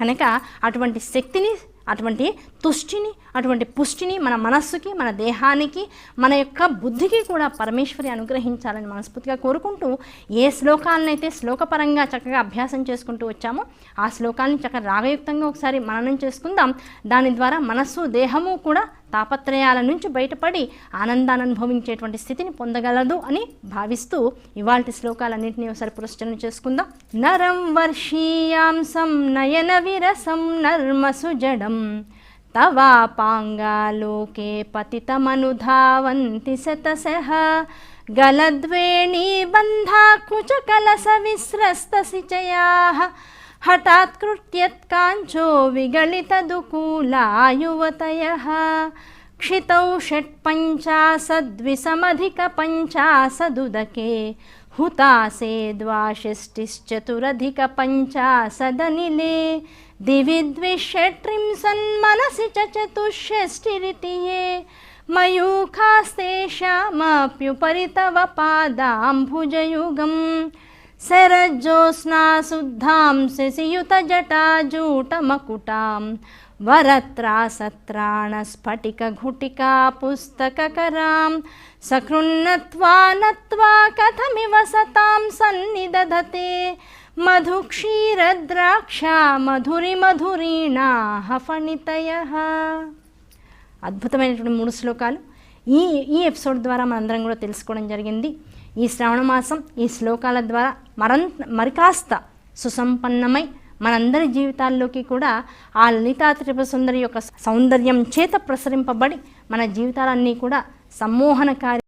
కనుక అటువంటి శక్తిని అటువంటి తుష్టిని అటువంటి పుష్టిని మన మనస్సుకి మన దేహానికి మన యొక్క బుద్ధికి కూడా పరమేశ్వరి అనుగ్రహించాలని మనస్ఫూర్తిగా కోరుకుంటూ ఏ శ్లోకాలనైతే శ్లోకపరంగా చక్కగా అభ్యాసం చేసుకుంటూ వచ్చామో ఆ శ్లోకాలని చక్కగా రాగయుక్తంగా ఒకసారి మననం చేసుకుందాం. దాని ద్వారా మనస్సు దేహము కూడా తాపత్రయాల నుంచి బయటపడి ఆనందాన్ని అనుభవించేటువంటి స్థితిని పొందగలదు అని భావిస్తూ ఇవాళ శ్లోకాలన్నింటినీ ఒకసారి పురస్కరణ చేసుకుందాం. నరం వర్షీయాంసం నయన విరసం నర్మసు జడం తవాపాంగాలోకే పతితమనుధావంతి శతశః. గలద్వేణీ हठात्कृत्यत्काञ्चो विगलितदुकूलायुवतयः। क्षितौ षट्पञ्चाशद्विसमधिकपञ्चासदुदके हुतासे द्वाषष्टिश्चतुरधिकपञ्चाशदनिले दिवि द्विषट्रिंसन्मनसि चतुष्षष्टिरिति ये मयूखास्तेषामप्युपरि तव पादाम्भुजयुगम् शरज्योत्स्नाशुद्धां शशियुतजटाजूटमकुटां वरत्रासत्राणस्फटिकघुटिका पुस्तककरां सकृन्नत्वा नत्वा कथमिव सतां सन्निदधते మధుక్షీరద్రాక్ష మధురి మధురీణాహ ఫణితయ అద్భుతమైనటువంటి మూడు శ్లోకాలు ఈ ఈ ఎపిసోడ్ ద్వారా మనందరం కూడా తెలుసుకోవడం జరిగింది. ఈ శ్రావణ మాసం ఈ శ్లోకాల ద్వారా మరంత మరికాస్త సుసంపన్నమై మనందరి జీవితాల్లోకి కూడా ఆ లలితా త్రిపుర సుందరి యొక్క సౌందర్యం చేత ప్రసరింపబడి మన జీవితాలన్నీ కూడా సమ్మోహనకారి